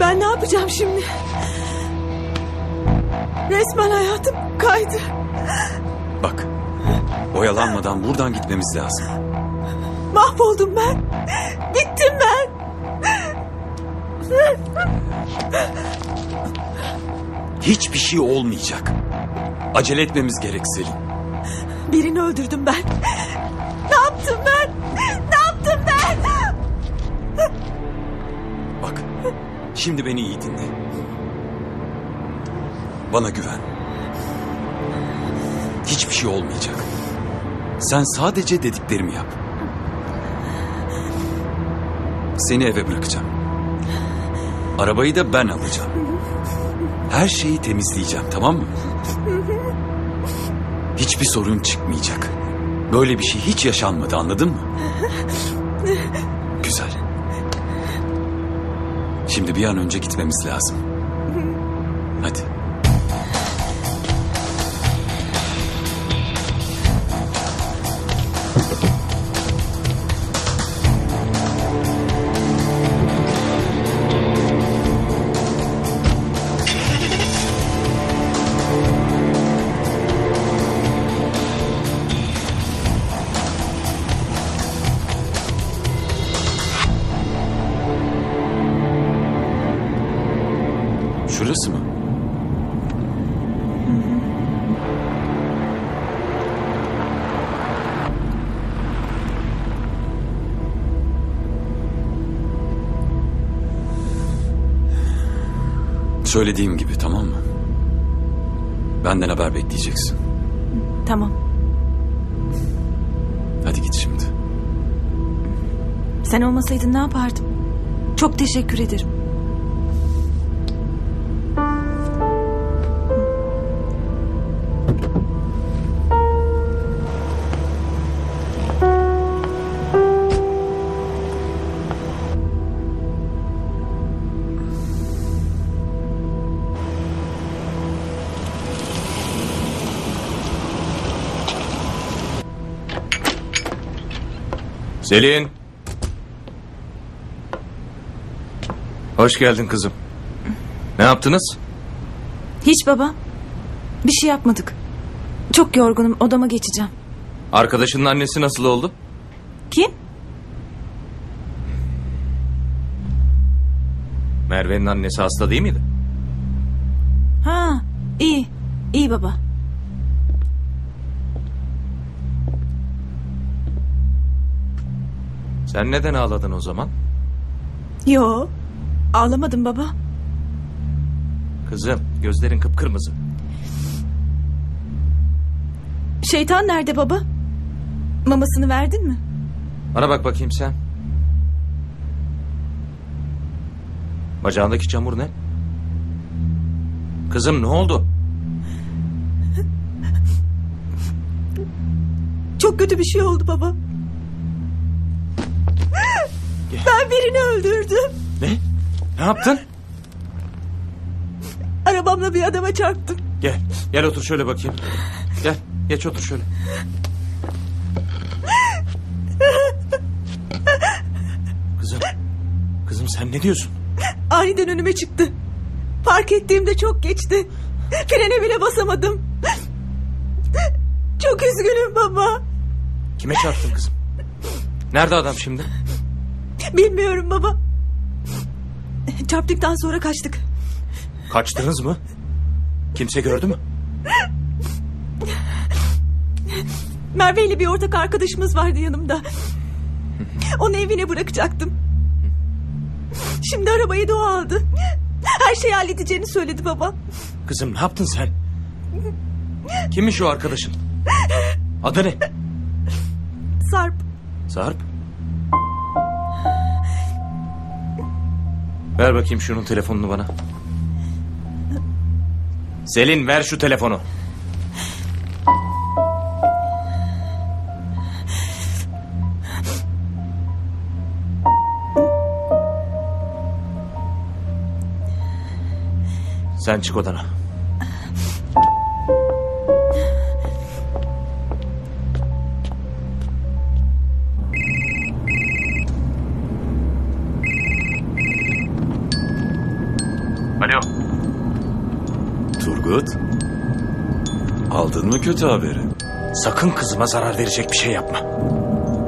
Ben ne yapacağım şimdi? Resmen hayatım kaydı. Bak, oyalanmadan buradan gitmemiz lazım. Mahvoldum ben. Bittim ben. Hiçbir şey olmayacak. Acele etmemiz gerek Selin. Birini öldürdüm ben. Ne yaptım ben? Şimdi beni iyi dinle. Bana güven. Hiçbir şey olmayacak. Sen sadece dediklerimi yap. Seni eve bırakacağım. Arabayı da ben alacağım. Her şeyi temizleyeceğim, tamam mı? Hiçbir sorun çıkmayacak. Böyle bir şey hiç yaşanmadı, anladın mı? Şimdi bir an önce gitmemiz lazım. Hadi. Söylediğim gibi tamam mı? Benden haber bekleyeceksin. Tamam. Hadi git şimdi. Sen olmasaydın ne yapardım? Çok teşekkür ederim. Selin. Hoş geldin kızım. Ne yaptınız? Hiç baba. Bir şey yapmadık. Çok yorgunum. Odama geçeceğim. Arkadaşının annesi nasıl oldu? Kim? Merve'nin annesi hasta değil miydi? Ha, iyi. İyi baba. Sen neden ağladın o zaman? Yo. Ağlamadım baba. Kızım gözlerin kıpkırmızı. Şeytan nerede baba? Mamasını verdin mi? Bana bak bakayım sen. Bacağındaki çamur ne? Kızım ne oldu? Çok kötü bir şey oldu baba. Ben birini öldürdüm. Ne? Ne yaptın? Arabamla bir adama çarptım. Gel. Gel otur şöyle bakayım. Gel. Geç otur şöyle. Kızım. Kızım sen ne diyorsun? Aniden önüme çıktı. Fark ettiğimde çok geçti. Frene bile basamadım. Çok üzgünüm baba. Kime çarptın kızım? Nerede adam şimdi? Bilmiyorum baba. Çarptıktan sonra kaçtık. Kaçtınız mı? Kimse gördü mü? Merve ile bir ortak arkadaşımız vardı yanımda. Onu evine bırakacaktım. Şimdi arabayı da o aldı. Her şeyi halledeceğini söyledi baba. Kızım ne yaptın sen? Kimmiş o arkadaşın? Adı ne? Sarp. Sarp. Ver bakayım şunun telefonunu bana. Selin ver şu telefonu. Sen çık odana. Kötü haberi? Sakın kızıma zarar verecek bir şey yapma.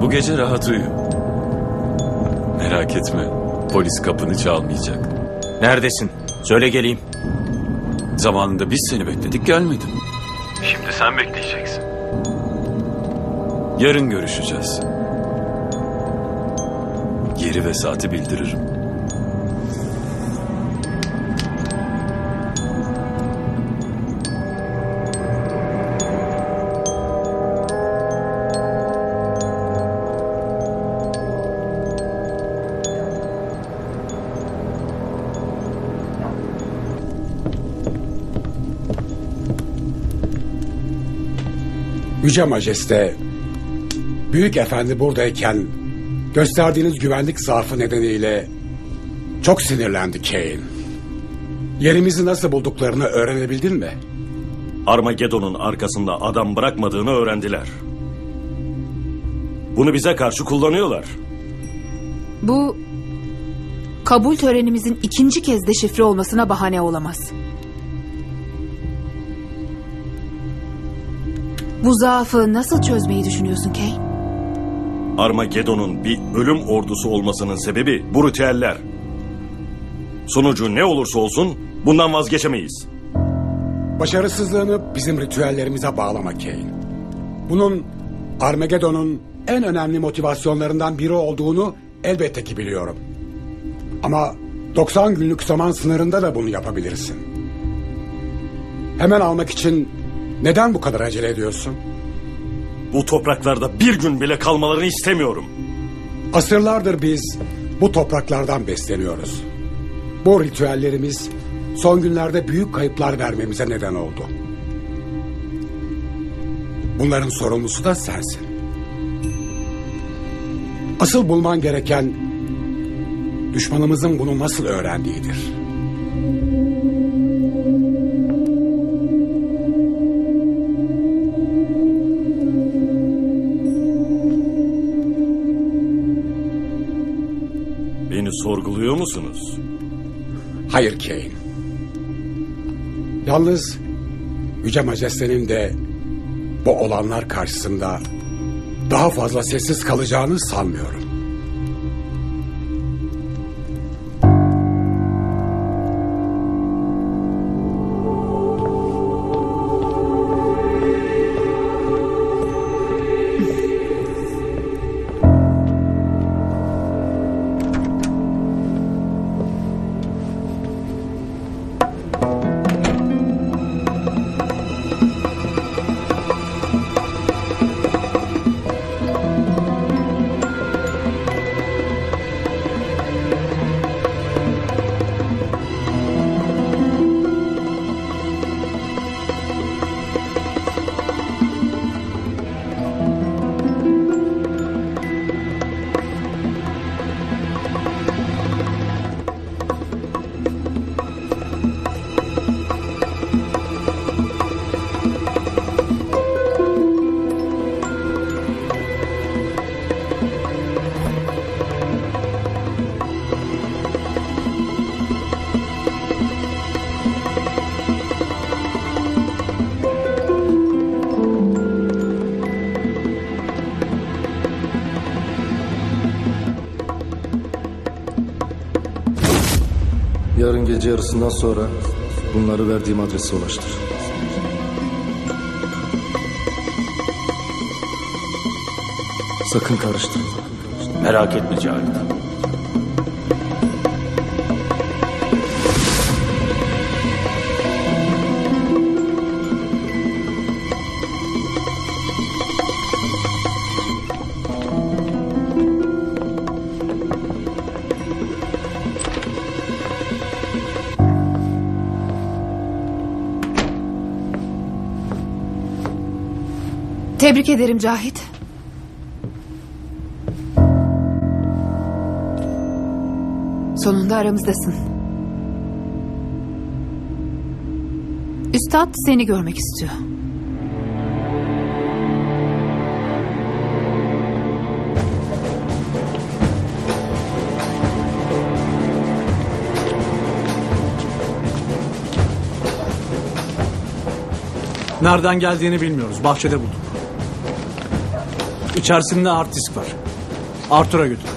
Bu gece rahat uyu. Merak etme. Polis kapını çalmayacak. Neredesin? Söyle geleyim. Zamanında biz seni bekledik gelmedin. Şimdi sen bekleyeceksin. Yarın görüşeceğiz. Yeri ve saati bildiririm. Yüce Majeste, Büyük Efendi buradayken gösterdiğiniz güvenlik zaafı nedeniyle çok sinirlendi Kane. Yerimizi nasıl bulduklarını öğrenebildin mi? Armageddon'un arkasında adam bırakmadığını öğrendiler. Bunu bize karşı kullanıyorlar. Bu kabul törenimizin ikinci kez deşifre olmasına bahane olamaz. Bu zaafı nasıl çözmeyi düşünüyorsun Kane? Armageddon'un bir ölüm ordusu olmasının sebebi bu ritüeller. Sonucu ne olursa olsun bundan vazgeçemeyiz. Başarısızlığını bizim ritüellerimize bağlama Kane. Bunun Armageddon'un en önemli motivasyonlarından biri olduğunu elbette ki biliyorum. Ama 90 günlük zaman sınırında da bunu yapabilirsin. Hemen almak için neden bu kadar acele ediyorsun? Bu topraklarda bir gün bile kalmalarını istemiyorum. Asırlardır biz bu topraklardan besleniyoruz. Bu ritüellerimiz son günlerde büyük kayıplar vermemize neden oldu. Bunların sorumlusu da sensin. Asıl bulman gereken düşmanımızın bunu nasıl öğrendiğidir. Sorguluyor musunuz? Hayır Kane. Yalnız Yüce Majeste'nin de bu olanlar karşısında daha fazla sessiz kalacağını sanmıyorum. Yarın gece yarısından sonra bunları verdiğim adrese ulaştır. Sakın karıştırma. Merak etme Cahit. Tebrik ederim Cahit. Sonunda aramızdasın. Üstad seni görmek istiyor. Nereden geldiğini bilmiyoruz. Bahçede bulduk. İçerisinde art disk var. Arthur'a götür.